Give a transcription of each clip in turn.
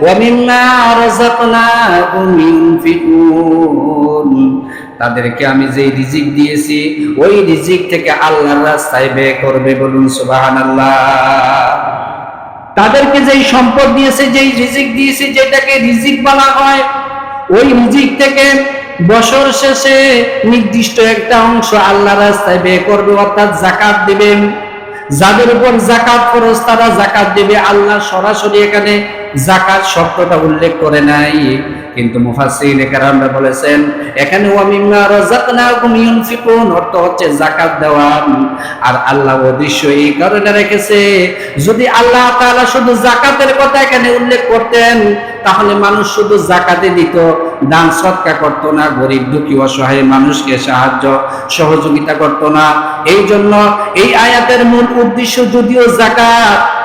ومما رزقناهم ينفقون তাদেরকে আমি যেই রিজিক দিয়েছি ওই রিজিক থেকে আল্লাহর রাস্তায় ব্যয় করবে বলুন সুবহানাল্লাহ তাদেরকে যেই সম্পদ দিয়েছে যেই রিজিক দিয়েছে যেটাকে রিজিক বলা হয় ওই রিজিক থেকে বছর শেষে নির্দিষ্ট একটা অংশ আল্লাহ রাস্তায় ব্যয় করবে অর্থাৎ জাকাত দিবেন যাদের উপর জাকাত খরচ তারা জাকাত দেবে আল্লাহ সরাসরি এখানে জাকাত শব্দটা উল্লেখ করে নাই। কিন্তু মুফাসসিরিন কেরামরা বলেছেন এখানে ওয়া মিম্মা রাযাকনাকুম ইউনফিকুন অর্থ হচ্ছে যাকাত দেওয়া। আর আল্লাহ উদ্দেশ্য এই কারণে রেখেছে, যদি আল্লাহ তাআলা শুধু যাকাতের কথা এখানে উল্লেখ করতেন, তাহলে মানুষ শুধু যাকাতই দিত। দান সৎকা করতো না, গরিব দুঃখী অসহায় মানুষকে সাহায্য সহযোগিতা করতো না। এই জন্য এই আয়াতের মূল উদ্দেশ্য যদিও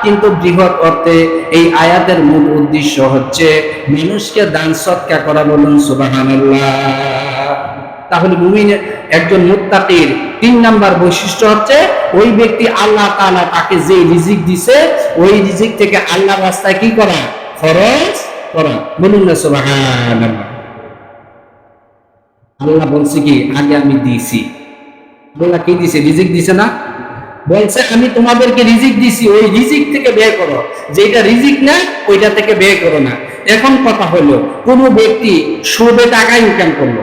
কিন্তু বৃহৎ অর্থে এই আয়াতের মূল উদ্দেশ্য হচ্ছে মানুষকে দান সৎকা করা বলুন সুবহানাল্লাহ। তাহলে মুমিন একজন মুত্তাকির, তিন নাম্বার বৈশিষ্ট্য হচ্ছে ওই ব্যক্তি আল্লাহ তাআলা তাকে যে রিজিক দিছে, ওই রিজিক থেকে আল্লাহ রাস্তায় কি করা? খরচ করা। বলুন না সুবহানাল্লাহ। আল্লাহ বলছে কি, আগে আমি দিয়েছি। আল্লাহ কি দিছে? রিজিক দিছে না? বলছে, আমি তোমাদেরকে রিজিক দিছি, ওই রিজিক থেকে ব্যয় করো। যেটা রিজিক না, ওইটা থেকে ব্যয় করো না। এখন কথা হলো, কোনো ব্যক্তি সুদে টাকা ইনকাম করল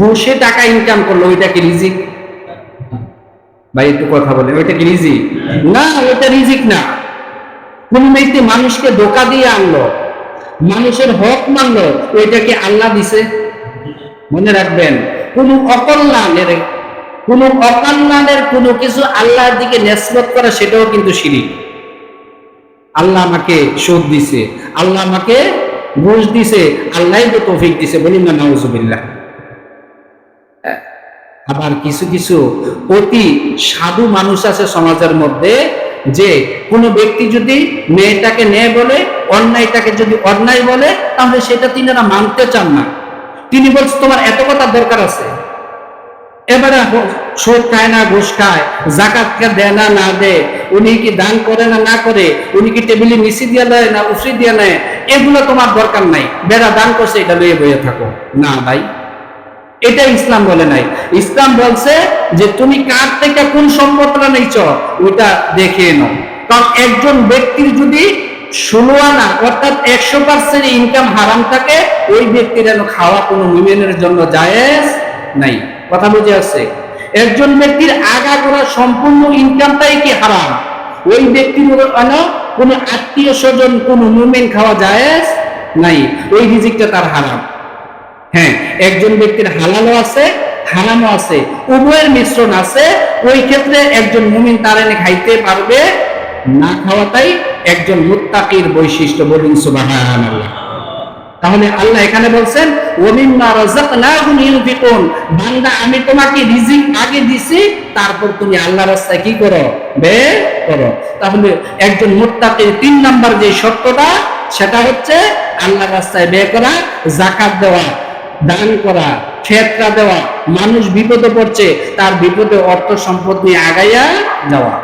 ঘুষে টাকা ইনকাম করল, ওইটা কি রিজিক? ভাই, একটু কথা বলে ওইটা কি রিজিক? না, ওইটা রিজিক না। কোন ব্যক্তি মানুষকে ধোকা দিয়ে আনলো, মানুষের হক মানলো ওইটাকে আল্লাহ দিছে? মনে রাখবেন, কোন অকল্যাণের কোন অকল্যাণের কোনো কিছু আল্লাহর দিকে নেসবত করা, সেটাও কিন্তু শিরিক। আল্লাহ আমাকে সুদ দিছে, আল্লাহ আমাকে ঘুষ দিছে আল্লাহ তো তৌফিক দিছে বলুন না, নাউজুবিল্লাহ। আবার কিছু কিছু অতি সাধু মানুষ আছে সমাজের মধ্যে, যে কোনো ব্যক্তি যদি মেয়েটাকে নেয় বলে, অন্যায়টাকে যদি অন্যায় বলে, তাহলে সেটা তিনারা মানতে চান না। তিনি বলছে, তোমার এত কথা দরকার আছে। এবারে সুদ খায় না, ঘুষ খায় জাকাতকে দেয় না না দেয় উনি কি দান করে না না করে? উনি কি টেবিলে মিশি দিয়ে দেয় না উফরি দিয়ে নেয়? এগুলো তোমার দরকার নাই। বেড়া দান করছে, এটা লইয়ে বইয়ে থাকো। না ভাই, এটা ইসলাম বলে নাই। ইসলাম বলছে যে, তুমি কার থেকে কোন সম্পদটা নিচ্ছ ওইটা দেখে নাও। কারণ একজন ব্যক্তির যদি ষোলো আনা অর্থাৎ একশো পার্সেন্ট ইনকাম হারাম থাকে, ওই ব্যক্তির যেন খাওয়া কোনো উইমেনের জন্য জায়েজ নাই। কথা বুঝে আসছে? একজন ব্যক্তির আগা করা সম্পূর্ণ ইনকামটাই কি হারাম? ওই ব্যক্তির কোনো আত্মীয় স্বজন কোনো মুমেন খাওয়া জায়েজ নাই। ওই রিজিকটা তার হারাম। হ্যাঁ একজন ব্যক্তির হালালও আছে, হারামও আছে, উভয়ের মিশ্রণ আছে, ওই ক্ষেত্রে একজন মুমিন তার এনে খাইতে পারবে, না খাওয়াটাই একজন মুত্তাকির বৈশিষ্ট্য বলুন সুবহানাল্লাহ। তাহলে আল্লাহ এখানে বলছেন ওমিম্মা রাযাকনাহুম ইউনফিকুন বান্দা, আমি তোমাকে রিজিক আগে দিছি, তারপর তুমি আল্লাহ রাস্তায় কি করো? বে করো। তাহলে একজন মুত্তাকির তিন নাম্বার যে সত্যটা সেটা হচ্ছে আল্লাহ রাস্তায় বে করা জাকাত দেওয়া, দান করা, ফেতরা দেওয়া, মানুষ বিপদে পড়ছে, তার বিপদে অর্থ সম্পদ নিয়ে আগাইয়া যাওয়া।